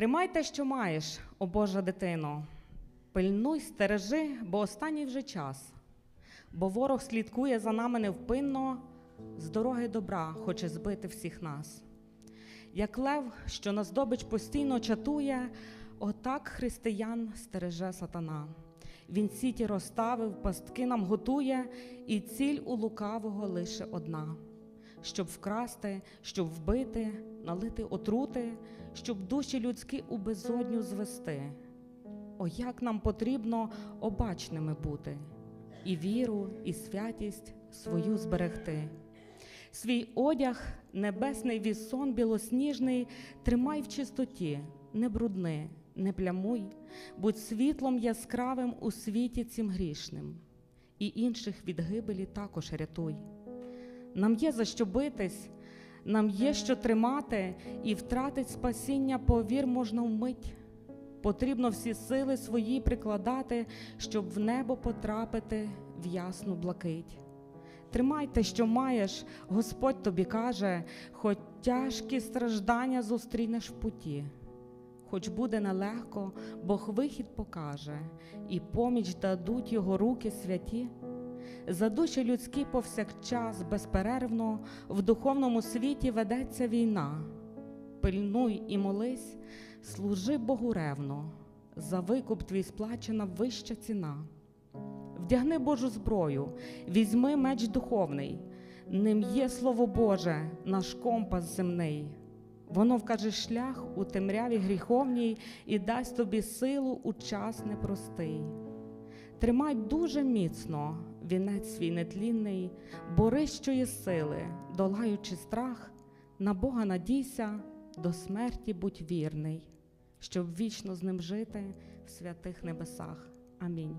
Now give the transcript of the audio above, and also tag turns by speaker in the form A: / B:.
A: Тримай те, що маєш, о Божа дитино. Пильнуй, стережи, бо останній вже час. Бо ворог слідкує за нами невпинно, з дороги добра хоче збити всіх нас. Як лев, що на здобич постійно чатує, отак християн стереже сатана. Він сіті розставив, пастки нам готує, і ціль у лукавого лише одна щоб вкрасти, щоб вбити, налити отрути, щоб душі людські у безодню звести. О, як нам потрібно обачними бути, і віру, і святість свою зберегти. Свій одяг, небесний вісон білосніжний, тримай в чистоті, не брудни, не плямуй, будь світлом яскравим у світі цим грішним, і інших від гибелі також рятуй. Нам є за що битись, нам є що тримати, і втратить спасіння, повір, можна вмить. Потрібно всі сили свої прикладати, щоб в небо потрапити в ясну блакить. Тримай те, що маєш, Господь тобі каже, хоч тяжкі страждання зустрінеш в путі. Хоч буде нелегко, Бог вихід покаже, і поміч дадуть його руки святі. За душі людські повсякчас безперервно в духовному світі ведеться війна. Пильнуй і молись, служи Богу ревно, за викуп твій сплачена вища ціна. Вдягни Божу зброю, візьми меч духовний, ним є Слово Боже, наш компас земний. Воно вкаже шлях у темряві гріховній і дасть тобі силу у час непростий. Тримай дуже міцно вінець свій нетлінний, борись, що сили, долаючи страх, на Бога надійся, до смерті будь вірний, щоб вічно з ним жити в святих небесах. Амінь.